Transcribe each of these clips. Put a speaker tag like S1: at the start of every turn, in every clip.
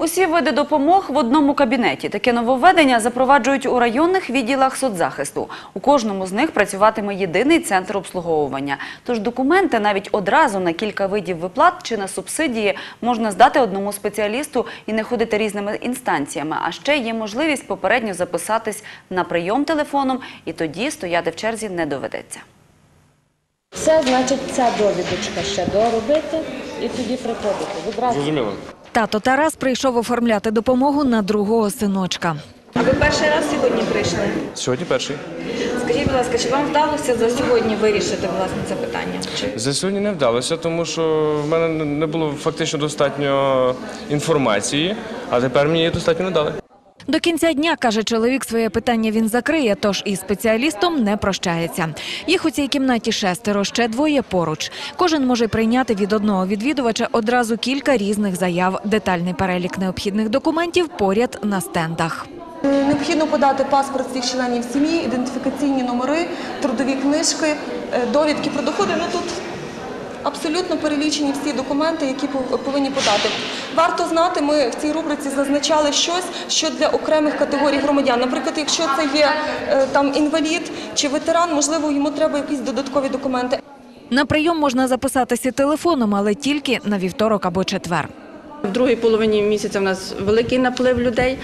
S1: Усі види допомог в одному кабінеті. Таке нововведення запроваджують у районних відділах соцзахисту. У кожному з них працюватиме єдиний центр обслуговування. Тож документи навіть одразу на кілька видів виплат чи на субсидії можна здати одному спеціалісту і не ходити різними інстанціями. А ще є можливість попередньо записатись на прийом телефоном, і тоді стояти в черзі не доведеться.
S2: Це значить ця довідочка ще доробити і тоді приходити.
S3: Зрозуміло.
S4: Тато Тарас прийшов оформляти допомогу на другого синочка.
S5: А ви перший раз сьогодні прийшли?
S3: Сьогодні перший.
S5: Скажіть, будь ласка, чи вам вдалося за сьогодні вирішити власне це питання? Чи
S3: За сьогодні не вдалося, тому що в мене не було фактично достатньо інформації, а тепер мені її достатньо надали.
S4: До кінця дня, каже чоловік, своє питання він закриє, тож із спеціалістом не прощається. Їх у цій кімнаті шестеро, ще двоє поруч. Кожен може прийняти від одного відвідувача одразу кілька різних заяв. Детальний перелік необхідних документів поряд на стендах.
S6: Необхідно подати паспорт всіх членів сім'ї, ідентифікаційні номери, трудові книжки, е, довідки про доходи. Ну тут абсолютно перелічені всі документи, які пов- повинні подати. Варто знати, ми в цій рубриці зазначали щось, що для окремих категорій громадян. Наприклад, якщо це є е, там інвалід чи ветеран, можливо, йому треба якісь додаткові документи.
S4: На прийом можна записатися телефоном, але тільки на вівторок або четвер.
S7: В другій половині місяця в нас великий наплив людей,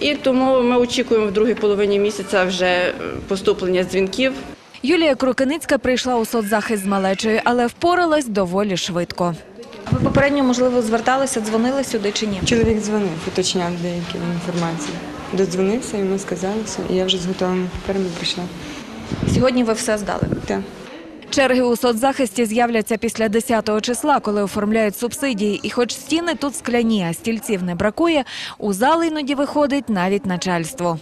S7: і тому ми очікуємо в другій половині місяця вже е, поступлення дзвінків.
S4: Юлія Крукеницька прийшла у соцзахист з малечою, але впоралась доволі швидко.
S5: ви попередньо можливо зверталися, дзвонили сюди чи ні?
S8: Чоловік дзвонив, уточняв деякі інформації. Додзвонився, йому сказали все, і я вже з готовими паперами прийшла.
S5: Сьогодні ви все здали.
S8: Так.
S4: Черги у соцзахисті з'являться після 10-го числа, коли оформляють субсидії. І хоч стіни тут скляні, а стільців не бракує, у зал іноді виходить навіть начальство.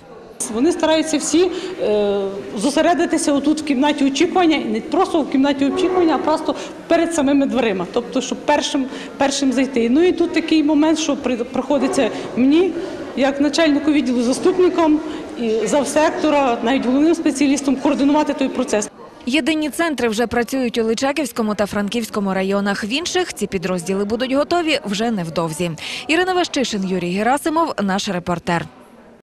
S9: Вони стараються всі е, зосередитися отут в кімнаті очікування, і не просто в кімнаті очікування, а просто перед самими дверима. Тобто, щоб першим, першим зайти. Ну і тут такий момент, що при- приходиться мені, як начальнику відділу, заступником і завсектора, навіть головним спеціалістом, координувати той процес.
S4: Єдині центри вже працюють у Личаківському та Франківському районах. В інших ці підрозділи будуть готові вже невдовзі. Ірина Ващишин, Юрій Герасимов, наш репортер.